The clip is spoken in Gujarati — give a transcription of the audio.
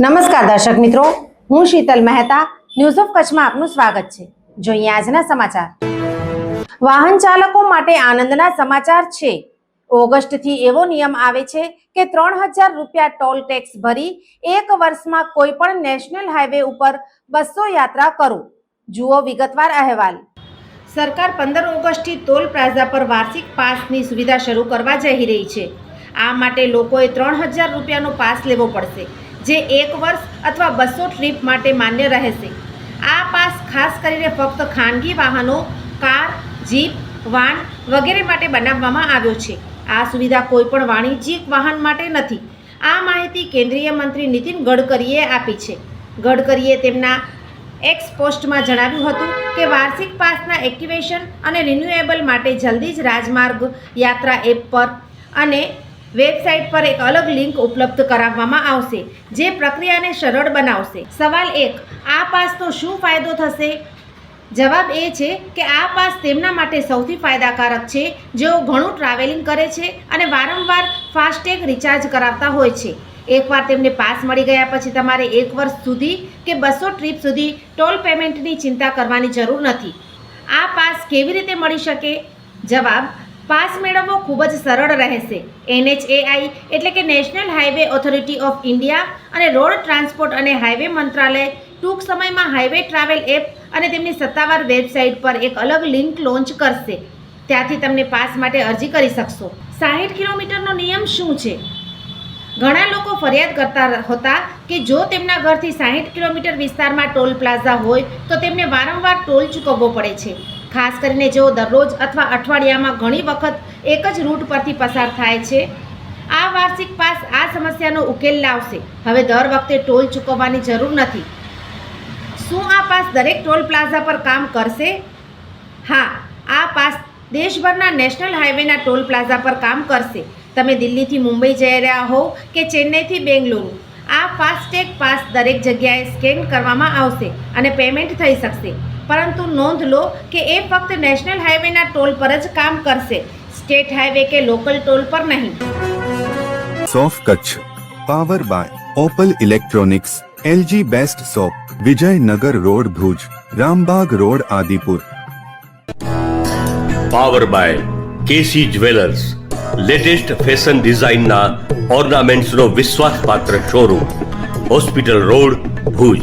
નમસ્કાર દર્શક મિત્રો, હું શીતલ મહેતા ન્યૂઝ ઓફ કચ્છમાં આપનું સ્વાગત છે. જોઈએ આજના સમાચાર. વાહન ચાલકો માટે આનંદના સમાચાર છે. ઓગસ્ટથી એવો નિયમ આવે છે કે ત્રણ હજાર રૂપિયા ટોલ ટેક્સ ભરી એક વર્ષમાં કોઈ પણ નેશનલ હાઈવે ઉપર બસો યાત્રા કરો. જુઓ વિગતવાર અહેવાલ. સરકાર પંદર ઓગસ્ટથી ટોલ પ્લાઝા પર વાર્ષિક પાસની સુવિધા શરૂ કરવા જઈ રહી છે. આ માટે લોકોએ ત્રણ હજાર રૂપિયાનો પાસ લેવો પડશે. જે એક વર્ષ અથવા બસો ટ્રીપ માટે માન્ય રહેશે. આ પાસ ખાસ કરીને ફક્ત ખાનગી વાહનો, કાર, જીપ, વાન વગેરે માટે બનાવવામાં આવ્યો છે. આ સુવિધા કોઈ પણ વાણિજ્યિક વાહન માટે નથી. આ માહિતી કેન્દ્રીય મંત્રી નીતિન ગડકરીએ આપી છે. ગડકરીએ તેમના એક્સ પોસ્ટમાં જણાવ્યું હતું કે વાર્ષિક પાસના એક્ટિવેશન અને રિન્યુએબલ માટે જલ્દી જ રાજમાર્ગ યાત્રા એપ પર અને વેબસાઇટ પર એક અલગ લિંક ઉપલબ્ધ કરાવવામાં આવશે, જે પ્રક્રિયાને સરળ બનાવશે. સવાલ એક, આ પાસનો શું ફાયદો થશે? જવાબ એ છે કે આ પાસ તેમના માટે સૌથી ફાયદાકારક છે, જેઓ ઘણું ટ્રાવેલિંગ કરે છે અને વારંવાર ફાસ્ટેગ રિચાર્જ કરાવતા હોય છે. એકવાર તેમને પાસ મળી ગયા પછી તમારે એક વર્ષ સુધી કે બસો ટ્રીપ સુધી ટોલ પેમેન્ટની ચિંતા કરવાની જરૂર નથી. આ પાસ કેવી રીતે મળી શકે? જવાબ પાસ મેળવવો ખૂબ જ સરળ રહેશે. એનએચએઆઈ એટલે કે national highway authority of India અને રોડ ટ્રાન્સપોર્ટ અને હાઈવે મંત્રાલય ટૂંક સમયમાં હાઈવે ટ્રાવેલ એપ અને તેમની સત્તાવાર વેબસાઇટ પર એક અલગ લિંક લોન્ચ કરશે. ત્યાંથી તમને પાસ માટે અરજી કરી શકશો. સાહીઠ કિલોમીટરનો નિયમ શું છે? ઘણા લોકો ફરિયાદ કરતા હતા કે જો તેમના ઘરથી સાહીઠ કિલોમીટર વિસ્તારમાં ટોલ પ્લાઝા હોય તો તેમને વારંવાર ટોલ ચૂકવવો પડે છે. ખાસ કરીને જેઓ દરરોજ અથવા અઠવાડિયામાં ઘણી વખત એક જ રૂટ પરથી પસાર થાય છે. આ વાર્ષિક પાસ આ સમસ્યાનો ઉકેલ લાવશે. હવે દર વખતે ટોલ ચૂકવવાની જરૂર નથી. શું આ પાસ દરેક ટોલ પ્લાઝા પર કામ કરશે? હા, આ પાસ દેશભરના નેશનલ હાઈવેના ટોલ પ્લાઝા પર કામ કરશે. તમે દિલ્હીથી મુંબઈ જઈ રહ્યા હોવ કે ચેન્નઈથી બેંગલુરુ? આ ફાસ્ટેગ પાસ દરેક જગ્યાએ સ્કેન કરવામાં આવશે અને પેમેન્ટ થઈ શકશે. પરંતુ નોંધ લો કે એ ફક્ત નેશનલ હાઈવેના ટોલ પર જ કામ કરશે. સ્ટેટ હાઈવે કે લોકલ ટોલ પર નહીં. સોફ Kutch. Power by Opal electronics LG best shop Vijaynagar road Bhuj Rambag road Adipur. Power by KC jewellers latest fashion ડિઝાઇનના ઓર્નામેન્ટ્સનો વિશ્વાસપાત્ર શોરૂમ હોસ્પિટલ રોડ ભુજ.